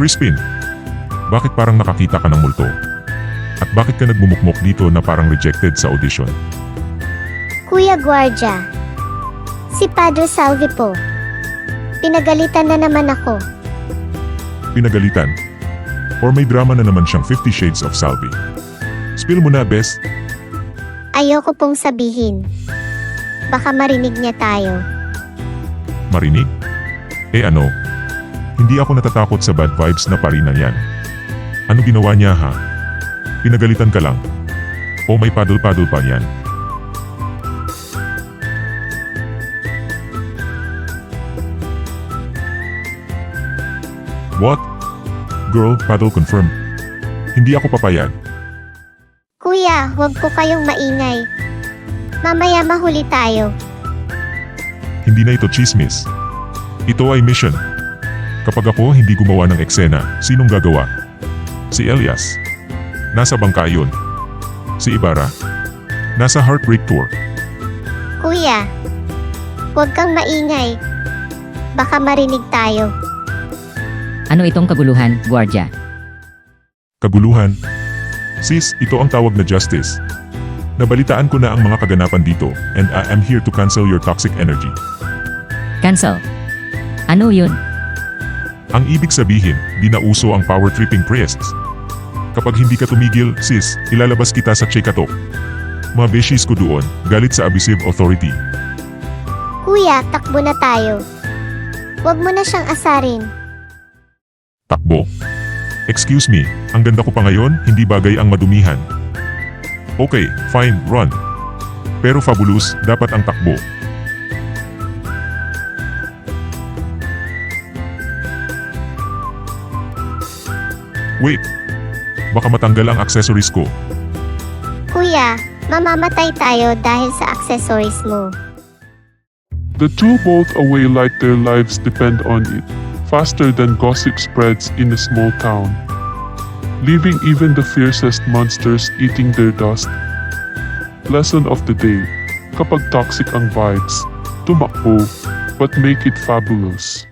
Crispin, bakit parang nakakita ka ng multo? At bakit ka nagmumukmok dito na parang rejected sa audition? Kuya Guardia. Si Padre Salvi po. Pinagalitan na naman ako. Pinagalitan? Or may drama na naman siyang 50 Shades of Salvi? Spill mo na, best. Ayoko pong sabihin. Baka marinig niya tayo. Marinig? Eh ano? Hindi ako natatakot sa bad vibes na parina yan. Ano ginawa niya ha? Pinagalitan ka lang. O may paddle-paddle pa yan? What? Girl, paddle confirm. Hindi ako papayag. Kuya, huwag po kayong maingay. Mamaya mahuli tayo. Hindi na ito chismis. Ito ay mission. Kapag ako hindi gumawa ng eksena, sinong gagawa? Si Elias. Nasa bangka yun. Si Ibarra. Nasa Heartbreak Tour. Kuya, huwag kang maingay. Baka marinig tayo. Ano itong kaguluhan, Guardia? Kaguluhan. Sis, ito ang tawag na justice. Nabalitaan ko na ang mga kaganapan dito, and I am here to cancel your toxic energy. Cancel. Ano yun? Ang ibig sabihin, di na uso ang power tripping priests. Kapag hindi ka tumigil, sis, ilalabas kita sa Chekatok. Mga beshies ko doon, galit sa abusive authority. Kuya, takbo na tayo. Huwag mo na siyang asarin. Takbo. Excuse me, ang ganda ko pa ngayon, hindi bagay ang madumihan. Okay, fine, run. Pero fabulous, dapat ang takbo. Wait. Baka matanggal ang accessories ko. Kuya, mamamatay tayo dahil sa accessories mo. The two both away like their lives depend on it, faster than gossip spreads in a small town, leaving even the fiercest monsters eating their dust. Lesson of the day, kapag toxic ang vibes, tumakbo, but make it fabulous.